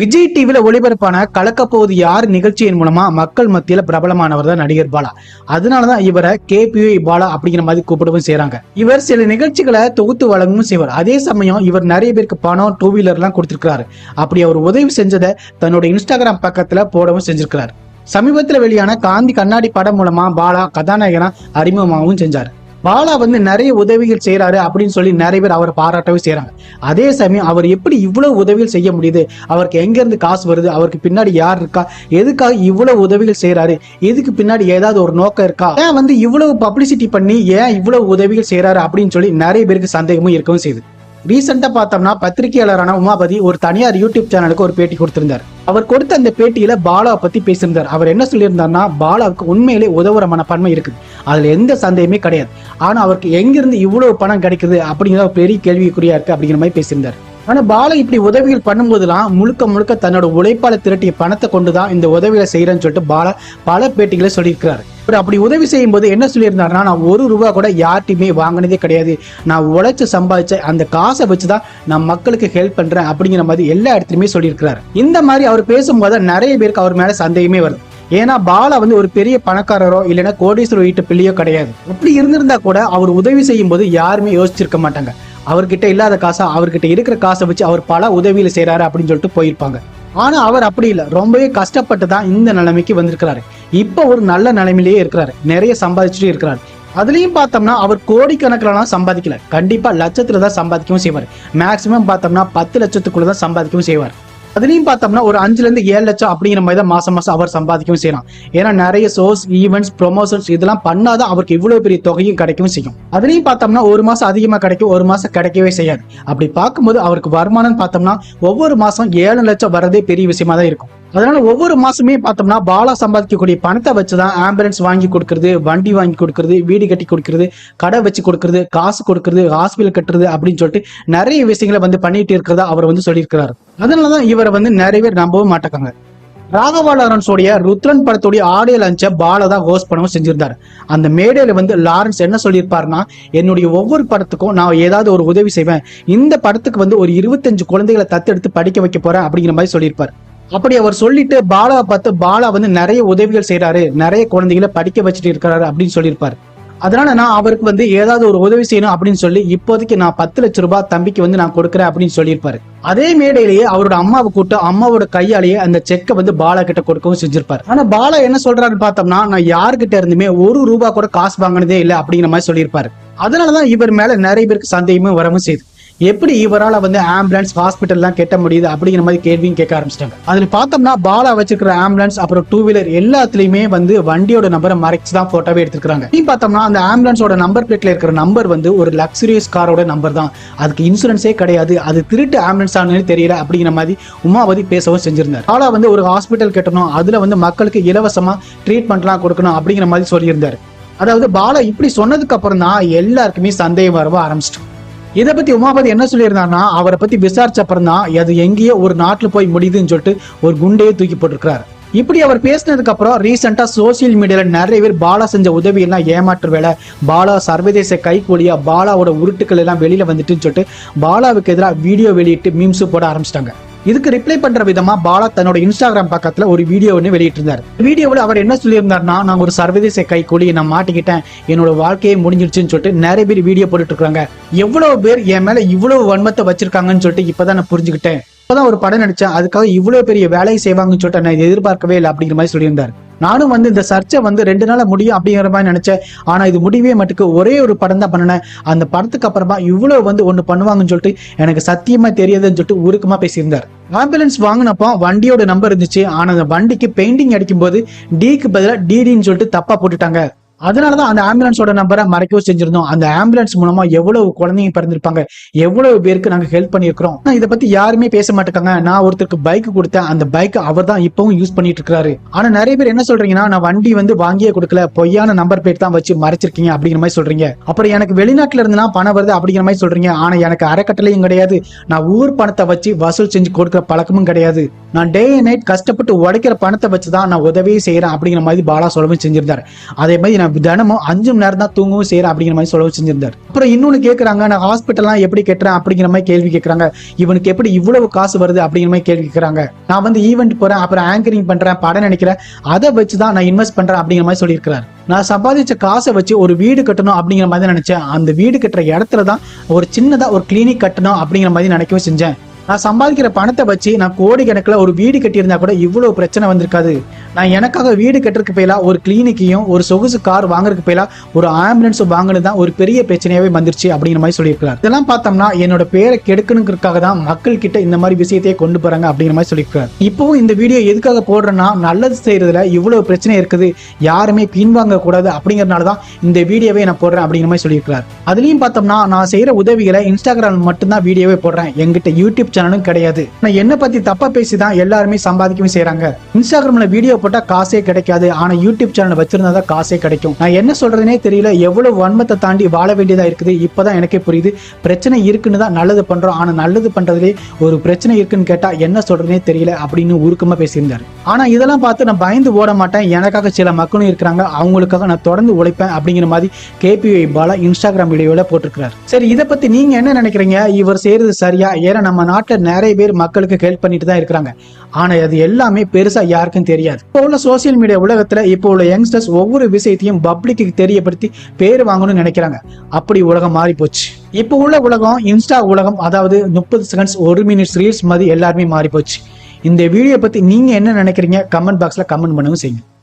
விஜய் டிவியில ஒளிபரப்பான கலக்கப்போவது யார் நிகழ்ச்சியின் மூலமா மக்கள் மத்தியில பிரபலமானவர் தான் நடிகர் பாலா. அதனாலதான் இவரை கேபிஐ பாலா அப்படிங்கிற மாதிரி கூப்பிடவும் செய்யறாங்க இவர் சில நிகழ்ச்சிகளை தொகுத்து வழங்கவும் செய்வார். அதே சமயம் இவர் நிறைய பேருக்கு பணம் டூ வீலர் எல்லாம் கொடுத்திருக்கிறாரு. அப்படி அவர் உதவி செஞ்சதை தன்னோட இன்ஸ்டாகிராம் பக்கத்துல போடவும் செஞ்சிருக்கிறார். சமீபத்தில் வெளியான காந்தி கண்ணாடி படம் மூலமா பாலா கதாநாயகனா அறிமுகமாகவும் செஞ்சார். பாலா வந்து நிறைய உதவிகள் செய்யறாரு அப்படின்னு சொல்லி நிறைய பேர் அவரை பாராட்டவே செய்கிறாங்க அதே சமயம் அவர் எப்படி இவ்வளவு உதவிகள் செய்ய முடியுது? அவருக்கு எங்கேருந்து காசு வருது? அவருக்கு பின்னாடி யார் இருக்கா? எதுக்காக இவ்வளவு உதவிகள் செய்யறாரு இதுக்கு பின்னாடி ஏதாவது ஒரு நோக்கம் இருக்கா? ஏன் வந்து இவ்வளவு பப்ளிசிட்டி பண்ணி ஏன் இவ்வளவு உதவிகள் செய்யறாரு அப்படின்னு சொல்லி நிறைய பேருக்கு சந்தேகமும் இருக்கவும் செய்யுது. ரீசெண்டா பார்த்தோம்னா பத்திரிகையாளரான உமாபதி ஒரு தனியார் யூடியூப் சேனலுக்கு ஒரு பேட்டி கொடுத்திருந்தார். அவர் கொடுத்த அந்த பேட்டியில பாலாவை பத்தி பேசியிருந்தார். அவர் என்ன சொல்லியிருந்தார்னா பாலாவுக்கு உண்மையிலே உதவுற மனப்பான்மை இருக்குது. அதுல எந்த சந்தேகமே கிடையாது. ஆனா அவருக்கு எங்கிருந்து இவ்வளவு பணம் கிடைக்குது அப்படிங்கிற ஒரு பெரிய கேள்விக்குறியா இருக்கு அப்படிங்கிற மாதிரி பேசியிருந்தார். ஆனா பாலா இப்படி உதவிகள் பண்ணும்போதெல்லாம் முழுக்க முழுக்க தன்னோட உழைப்பால திரட்டிய பணத்தை கொண்டுதான் இந்த உதவிகளை செய்யறேன்னு சொல்லிட்டு பாலா பல பேட்டிகளை சொல்லியிருக்கிறாரு. இவர் அப்படி உதவி செய்யும் போது என்ன சொல்லியிருந்தாருன்னா நான் ஒரு ரூபா கூட யார்ட்டையுமே வாங்கினதே கிடையாது. நான் உழைச்சு சம்பாதிச்ச அந்த காசை வச்சுதான் நான் மக்களுக்கு ஹெல்ப் பண்றேன் அப்படிங்கிற மாதிரி எல்லா இடத்துலயுமே சொல்லியிருக்கிறாரு. இந்த மாதிரி அவர் பேசும்போது நிறைய பேருக்கு அவர் மேல சந்தேகமே வருது. ஏன்னா பாலா வந்து ஒரு பெரிய பணக்காரரோ இல்லைன்னா கோடீஸ்வரர் வீட்டு பிள்ளையோ கிடையாது. அப்படி இருந்திருந்தா கூட அவர் உதவி செய்யும் போது யாருமே யோசிச்சிருக்க மாட்டாங்க. அவர்கிட்ட இல்லாத காசை அவர்கிட்ட இருக்கிற காசை வச்சு அவர் பல உதவியில் செய்கிறாரு அப்படின்னு சொல்லிட்டு போயிருப்பாங்க. ஆனால் அவர் அப்படி இல்லை. ரொம்பவே கஷ்டப்பட்டு தான் இந்த நிலைமைக்கு வந்திருக்கிறாரு. இப்போ ஒரு நல்ல நிலைமையிலேயே இருக்கிறாரு. நிறைய சம்பாதிச்சுட்டு இருக்கிறாரு. அதுலேயும் பார்த்தோம்னா அவர் கோடிக்கணக்கிலலாம் சம்பாதிக்கல. கண்டிப்பாக லட்சத்தில் தான் சம்பாதிக்கவும் செய்வார். மேக்சிமம் பார்த்தோம்னா பத்து லட்சத்துக்குள்ளே தான் சம்பாதிக்கவும் செய்வார். அதுலயும் பார்த்தோம்னா ஒரு அஞ்சுல இருந்து ஏழு லட்சம் அப்படிங்கிற மாதிரி தான் மாசம் மாசம் அவர் சம்பாதிக்கவும் செய்யலாம். ஏன்னா நிறைய ஷோஸ் ஈவெண்ட்ஸ் ப்ரொமோஷன்ஸ் இதெல்லாம் பண்ணாதான் அவருக்கு இவ்வளவு பெரிய தொகையும் கிடைக்கவும் செய்யும். அதுலயும் பார்த்தோம்னா ஒரு மாசம் அதிகமா கிடைக்கும் ஒரு மாசம் கிடைக்கவே செய்யாது. அப்படி பார்க்கும்போது அவருக்கு வருமானம் பார்த்தோம்னா ஒவ்வொரு மாசம் ஏழு லட்சம் வரதே பெரிய விஷயமா தான் இருக்கும். அதனால ஒவ்வொரு மாசமே பார்த்தோம்னா பாலா சம்பாதிக்கக்கூடிய பணத்தை வச்சுதான் ஆம்புலன்ஸ் வாங்கி கொடுக்கறது வண்டி வாங்கி கொடுக்கறது வீடு கட்டி கொடுக்கறது கடை வச்சு கொடுக்கறது காசு கொடுக்கறது ஹாஸ்பிட்டல் கட்டுறது அப்படின்னு சொல்லிட்டு நிறைய விஷயங்களை வந்து பண்ணிட்டு இருக்கிறதா அவர் வந்து சொல்லியிருக்கிறாரு. அதனாலதான் இவரை வந்து நிறைய பேர் நம்பவும் மாட்டாங்க ராகவா லாரன்ஸோடைய ருத்ரன் படத்துடைய ஆடியோ லஞ்சை பால தான் ஹோஸ்ட் பண்ணவும் செஞ்சிருந்தார். அந்த மேடையில வந்து லாரன்ஸ் என்ன சொல்லியிருப்பாருன்னா என்னுடைய ஒவ்வொரு படத்துக்கும் நான் ஏதாவது ஒரு உதவி செய்வேன். இந்த படத்துக்கு வந்து ஒரு இருபத்தஞ்சு குழந்தைகளை தத்தெடுத்து படிக்க வைக்க போறேன் அப்படிங்கிற மாதிரி சொல்லியிருப்பாரு. அப்படி அவர் சொல்லிட்டு பாலாவை பார்த்து பாலா வந்து நிறைய உதவிகள் செய்யறாரு நிறைய குழந்தைகளை படிக்க வச்சுட்டு இருக்கிறாரு அப்படின்னு சொல்லியிருப்பாரு. அதனால நான் அவருக்கு வந்து ஏதாவது ஒரு உதவி செய்யணும் அப்படின்னு சொல்லி இப்போதைக்கு நான் பத்து லட்சம் ரூபாய் தம்பிக்கு வந்து நான் கொடுக்குறேன் அப்படின்னு சொல்லியிருப்பாரு. அதே மேடையிலேயே அவரோட அம்மாவை கூட்டு அம்மாவோட கையாலேயே அந்த செக்கை வந்து பாலா கிட்ட கொடுக்கவும் செஞ்சிருப்பாரு. ஆனா பாலா என்ன சொல்றாருன்னு பார்த்தோம்னா நான் யார்கிட்ட இருந்துமே ஒரு ரூபா கூட காசு வாங்கினதே இல்லை அப்படிங்கிற மாதிரி சொல்லியிருப்பாரு. அதனாலதான் இவர் மேல நிறைய பேருக்கு சந்தேகமும் வரவும் செய்யுது. எப்படி இவரால் வந்து ஆம்புலன்ஸ் ஹாஸ்பிட்டல்லாம் கட்ட முடியுது அப்படிங்கிற மாதிரி கேள்வியும் கேட்க ஆரம்பிச்சிட்டாங்க. அதில் பார்த்தோம்னா பாலா வச்சிருக்கிற ஆம்புலன்ஸ் அப்புறம் டூ வீலர் எல்லாத்துலயுமே வந்து வண்டியோட நம்பரை மறைச்சு தான் போட்டோவே எடுத்துருக்காங்க. நீ பார்த்தோம்னா அந்த ஆம்புலன்ஸோட நம்பர் பிளேட்ல இருக்கிற நம்பர் வந்து ஒரு லக்ஸுரியஸ் காரோட நம்பர் தான். அதுக்கு இன்சூரன்ஸே கிடையாது. அது திருட்டு ஆம்புலன்ஸ் ஆனது தெரியல அப்படிங்கிற மாதிரி உமாவதி பேசவும் செஞ்சிருந்தார். பாலா வந்து ஒரு ஹாஸ்பிட்டல் கட்டணும் அதுல வந்து மக்களுக்கு இலவசமா ட்ரீட்மெண்ட்லாம் கொடுக்கணும் அப்படிங்கிற மாதிரி சொல்லியிருந்தார். அதாவது பாலா இப்படி சொன்னதுக்கு அப்புறம் தான் எல்லாருக்குமே சந்தேகம் வரவ ஆரம்பிச்சிட்டோம். இதை பத்தி உமாபதி என்ன சொல்லியிருந்தான்னா அவரை பத்தி விசாரிச்ச அப்புறம் தான் அது எங்கேயோ ஒரு நாட்டுல போய் முடியுதுன்னு சொல்லிட்டு ஒரு குண்டையே தூக்கி போட்டிருக்கிறாரு. இப்படி அவர் பேசினதுக்கு அப்புறம் ரீசெண்டா சோசியல் மீடியால நிறைய பேர் பாலா செஞ்ச உதவி எல்லாம் ஏமாற்று வேலை பாலா சர்வதேச கைகூலியா பாலாவோட உருட்டுக்கள் எல்லாம் வெளியில வந்துட்டுன்னு சொல்லிட்டு பாலாவுக்கு எதிராக வீடியோ வெளியிட்டு மீம்ஸ் போட ஆரம்பிச்சிட்டாங்க. இதுக்கு ரிப்ளை பண்ற விதமா பாலா தன்னோட இன்ஸ்டாகிராம் பக்கத்துல ஒரு வீடியோ ஒன்று வெளியிட்டிருந்தார். வீடியோவில் அவர் என்ன சொல்லியிருந்தாருன்னா நான் ஒரு சர்வதேச கைக்கூலி நான் மாட்டிக்கிட்டேன். என்னோட வாழ்க்கையே முடிஞ்சிருச்சுன்னு சொல்லிட்டு நிறைய பேர் வீடியோ போட்டுட்டு இருக்காங்க எவ்வளவு பேர் என் மேல இவ்வளவு வன்மத்தை வச்சிருக்காங்கன்னு சொல்லிட்டு இப்பதான் நான் புரிஞ்சுக்கிட்டேன். இப்பதான் ஒரு படம் நடிச்சேன். அதுக்காக இவ்வளவு பெரிய வேலையை செய்வாங்கன்னு சொல்லிட்டு நான் எதிர்பார்க்கவே இல்லை அப்படிங்கிற மாதிரி சொல்லியிருந்தார். நானும் வந்து இந்த சர்ச்சை வந்து ரெண்டு நாள் முடியும் அப்படிங்கிற மாதிரி நினைச்சேன். ஆனா இது முடிவே மட்டுக்கு. ஒரே ஒரு படம் தான் பண்ணினேன். அந்த படத்துக்கு அப்புறமா இவ்வளவு வந்து ஒண்ணு பண்ணுவாங்கன்னு சொல்லிட்டு எனக்கு சத்தியமா தெரியாதுன்னு சொல்லிட்டு உருக்கமா பேசியிருந்தார். ஆம்புலன்ஸ் வாங்கினப்போ வண்டியோட நம்பர் இருந்துச்சு. ஆனா அந்த வண்டிக்கு பெயிண்டிங் அடிக்கும் போது டிக்கு பதிலாக டிடின்னு சொல்லிட்டு தப்பா போட்டுட்டாங்க. அதனாலதான் அந்த ஆம்புலன்ஸோட நம்பரை மறைக்கவும் செஞ்சிருந்தோம். அந்த ஆம்புலன்ஸ் மூலமா எவ்வளவு குழந்தைங்க பிறந்திருப்பாங்க எவ்வளவு பேருக்கு நாங்க ஹெல்ப் பண்ணியிருக்கிறோம்? இதை பத்தி யாருமே பேச மாட்டாங்க நான் ஒருத்தருக்கு பைக் கொடுத்தேன். அந்த பைக் அவர் தான் இப்பவும் யூஸ் பண்ணிட்டு இருக்காரு ஆனா நிறைய பேர் என்ன சொல்றீங்கன்னா நான் வண்டி வந்து வாங்கியே கொடுக்கல. பொய்யான நம்பர் பிளேட் தான் வச்சு மறைச்சிருக்கீங்க அப்படிங்கிற மாதிரி சொல்றீங்க. அப்புறம் எனக்கு வெளிநாட்டுல இருந்துனா பணம் வருது அப்படிங்கிற மாதிரி சொல்றீங்க. ஆனா எனக்கு அறக்கட்டளையும் கிடையாது. நான் ஊர் பணத்தை வச்சு வசூல் செஞ்சு கொடுக்குற பழக்கமும் கிடையாது. நான் டே அண்ட் நைட் கஷ்டப்பட்டு உடைக்கிற பணத்தை வச்சு தான் நான் உதவியே செய்யறேன் அப்படிங்கிற மாதிரி பாலா சொல்லவும் செஞ்சிருந்தார். அதே மாதிரி நான் தினமும் அஞ்சு மணி நேரம் தான் தூங்கவும் செய்யறேன் அப்படிங்கிற மாதிரி சொல்லவும் செஞ்சிருந்தார் அப்புறம் இன்னொன்னு கேட்கறாங்க நான் ஹாஸ்பிட்டல்லாம் எப்படி கட்டுறேன்? அப்படிங்கிற மாதிரி கேள்வி கேட்கறாங்க இவனுக்கு எப்படி இவ்வளவு காசு வருது? அப்படிங்கிற மாதிரி கேள்வி கேட்கறாங்க நான் வந்து ஈவெண்ட் போறேன் அப்புறம் ஆங்கரிங் பண்றேன் படம் நினைக்கிறேன் அதை வச்சு தான் நான் இன்வெஸ்ட் பண்றேன் அப்படிங்கிற மாதிரி சொல்லியிருக்கிறார். நான் சம்பாதிச்ச காசை வச்சு ஒரு வீடு கட்டணும் அப்படிங்கிற மாதிரி நினைச்சேன். அந்த வீடு கட்டுற இடத்துல தான் ஒரு சின்னதா ஒரு கிளினிக் கட்டணும் அப்படிங்கிற மாதிரி நினைக்கவும் செஞ்சேன். நான் சம்பாதிக்கிற பணத்தை வச்சு நான் கோடி கணக்கில் ஒரு வீடு கட்டியிருந்தா கூட இவ்வளோ பிரச்சனை வந்திருக்காது. நான் எனக்காக வீடு கட்டுறதுக்கு போயிலா ஒரு கிளினிக்கையும் ஒரு சொகுசு கார் வாங்குறதுக்கு பயிலா ஒரு ஆம்புலன்ஸும் வாங்கினது தான் ஒரு பெரிய பிரச்சனையாகவே வந்துருச்சு அப்படிங்கிற மாதிரி சொல்லியிருக்கிறார். இதெல்லாம் பார்த்தோம்னா என்னோட பேரை கெடுக்கணுங்கிறதுக்காக தான் மக்கள் கிட்ட இந்த மாதிரி விஷயத்தையே கொண்டு போறாங்க அப்படிங்கிற மாதிரி சொல்லியிருக்கிறார். இப்போவும் இந்த வீடியோ எதுக்காக போடுறேன்னா நல்லது செய்யறதுல இவ்வளோ பிரச்சனை இருக்குது. யாருமே பின்வாங்க கூடாது அப்படிங்கறதுனால தான் இந்த வீடியோவை நான் போடுறேன் அப்படிங்கிற மாதிரி சொல்லியிருக்கிறார். அதுலயும் பார்த்தோம்னா நான் செய்யற உதவிகளை இன்ஸ்டாகிராம் மட்டும்தான் வீடியோவே போடுறேன். எங்கிட்ட யூடியூப் சேனலும் கிடையாது. நான் என்ன பத்தி தப்பா பேசி தான் எல்லாருமே சம்பாதிக்கவும் செய்யறாங்க இன்ஸ்டாகிராம்ல வீடியோ போட்டா காசே கிடைக்காது. ஆனா யூடியூப் சேனல் வச்சிருந்தா தான் காசே கிடைக்கும். நான் என்ன சொல்றதுனே தெரியல. எவ்வளவு வன்மத்தை தாண்டி வாழ வேண்டியதா இருக்குது. இப்பதான் எனக்கே புரியுது. பிரச்சனை இருக்குன்னு தான் நல்லது பண்றோம். ஆனா நல்லது பண்றதுலே ஒரு பிரச்சனை இருக்குன்னு கேட்டா என்ன சொல்றதுனே தெரியல அப்படின்னு உருக்கமா பேசியிருந்தாரு. ஆனா இதெல்லாம் பார்த்து நான் பயந்து ஓட மாட்டேன். எனக்காக சில மக்களும் இருக்கிறாங்க. அவங்களுக்காக நான் தொடர்ந்து உழைப்பேன் அப்படிங்கிற மாதிரி கேபிஐ பாலா இன்ஸ்டாகிராம் வீடியோல போட்டிருக்கிறார். சரி இதை பத்தி நீங்க என்ன நினைக்கிறீங்க? இவர் செய்யறது சரியா? ஏன்னா நம்ம நாட்டுல நிறைய பேர் மக்களுக்கு ஹெல்ப் பண்ணிட்டு தான் இருக்கிறாங்க. ஆனா அது எல்லாமே பெருசா யாருக்கும் தெரியாது. இப்போ உள்ள சோசியல் மீடியா உலகத்துல இப்போ உள்ள யங்ஸ்டர்ஸ் ஒவ்வொரு விஷயத்தையும் பப்ளிக்கு தெரியப்படுத்தி பேர் வாங்கணும்னு நினைக்கிறாங்க. அப்படி உலகம் மாறி போச்சு. இப்போ உள்ள உலகம் இன்ஸ்டா உலகம் அதாவது முப்பது செகண்ட்ஸ் ஒரு மினிட்ஸ் ரீல்ஸ் மாதிரி எல்லாருமே மாறி போச்சு. இந்த வீடியோ பத்தி நீங்க என்ன நினைக்கிறீங்க? கமெண்ட் பாக்ஸ்ல கமெண்ட் பண்ணவும் செய்யுங்க.